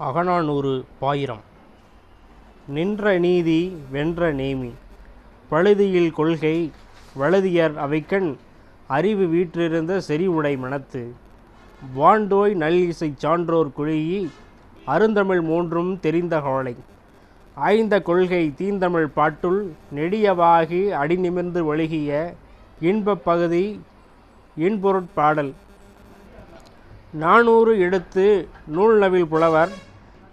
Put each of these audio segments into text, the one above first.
அகநானூறு பாயிரம். நின்ற நீதி வென்ற நேமி. பழுதியில் கொள்கை வழுதியர் அவைக்கண். அறிவு வீற்றிருந்த செறிவுடை மனத்து வாண்டோய் நல்லிசை சான்றோர் குழியி அருந்தமிழ் மூன்றும் தெரிந்த கோளை ஆய்ந்த கொள்கை தீந்தமிழ் பாட்டுள். நெடியவாகி அடிநிமிர்ந்து ஒழுகிய இன்பப் பகுதி இன்பொருட்பாடல் நானூறு எடுத்து நூல் நவில் புலவர்.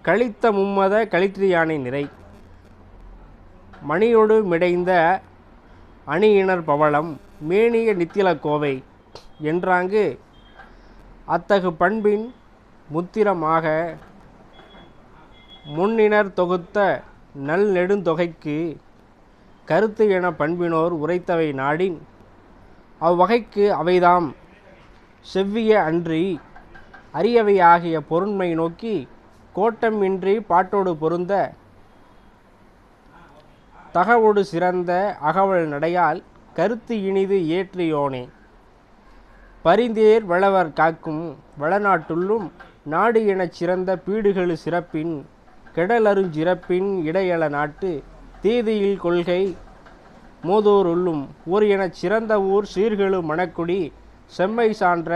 கழித்த மும்மத களிற்றியானை நிறை. மணியோடு மிடைந்த அணியினர் பவளம் மேனிய நித்தில கோவை என்றாங்கு அத்தகு பண்பின் முத்திரமாக முன்னினர் தொகுத்த நல் நெடுந்தொகைக்கு கருத்து என பண்பினோர் உரைத்தவை நாடின். அவ்வகைக்கு அவைதாம் செவ்விய அன்றி அரியவையாகிய பொருண்மை நோக்கி கோட்டம் இன்றி பாட்டோடு பொருந்த தகவோடு சிறந்த அகவல் நடையால் கருத்து இனிது ஏற்றியோனே. பரிந்தேர் வளவர் காக்கும் வளநாட்டுள்ளும் நாடு எனச் சிறந்த பீடுகளு சிறப்பின் கெடலருஞ்சிறப்பின் இடையள நாட்டு தீதியில் கொள்கை மூதூருள்ளும் ஊர் எனச் சிறந்த ஊர் சீர்கெழு மணக்குடி செம்மை சான்ற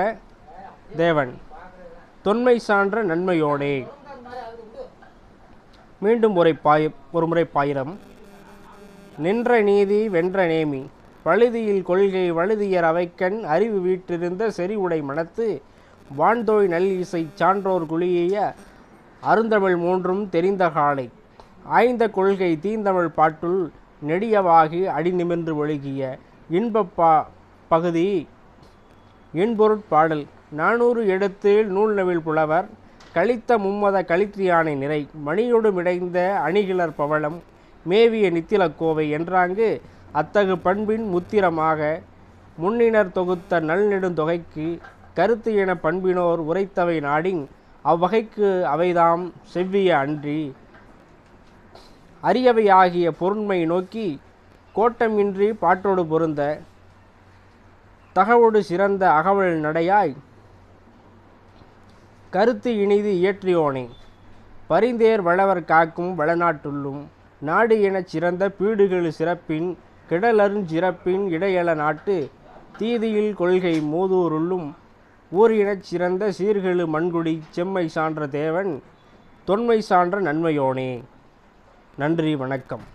தேவன் தொன்மை சான்ற நன்மையோடே மீண்டும் ஒரு பாய ஒரு முறை பாயிரம். நின்ற நீதி வென்ற நேமி. பழுதியில் கொள்கை வழுதியர் அவைக்கண் அறிவு வீற்றிருந்த செறிவுடை மனத்து வான்தோய் நல் இசை சான்றோர் குழியைய அருந்தமிழ் மூன்றும் தெரிந்த காலை. ஆய்ந்த கொள்கை தீந்தமிழ் பாட்டுள் நெடியவாகி அடிநிமிர்ந்து ஒழுகிய. இன்பப்பா பகுதி இன்பொருட்பாடல் நானூறு இடத்தில் நூல் நவில் புலவர். கழித்த மும்மத களிற்றியானை நிறை மணியோடு மிடைந்த அணிகிளர் பவளம் மேவிய நித்திலக்கோவை என்றாங்கு அத்தகு பண்பின் முத்திரமாக முன்னினர் தொகுத்த நல்நெடுந்தொகைக்கு கருத்து என பண்பினோர் உரைத்தவை நாடின் அவ்வகைக்கு அவைதாம் செவ்விய அன்றி. அரியவையாகிய பொருண்மை நோக்கி கோட்டமின்றி பாட்டோடு பொருந்த தகவோடு சிறந்த அகவல் நடையாய் கருத்து இனிது இயற்றியோனே. பரிந்தேர் வளவர் காக்கும் வளநாட்டுள்ளும் நாடு எனச் சிறந்த பீடுகளு சிறப்பின் கிடலருஞ்சிறப்பின் இடையள நாட்டு தீதியில் கொள்கை மூதூருள்ளும் ஊர் எனச் சிறந்த சீர்கெழு மண்குடி செம்மை சான்ற தேவன் தொன்மை சான்ற நன்மையோனே. நன்றி வணக்கம்.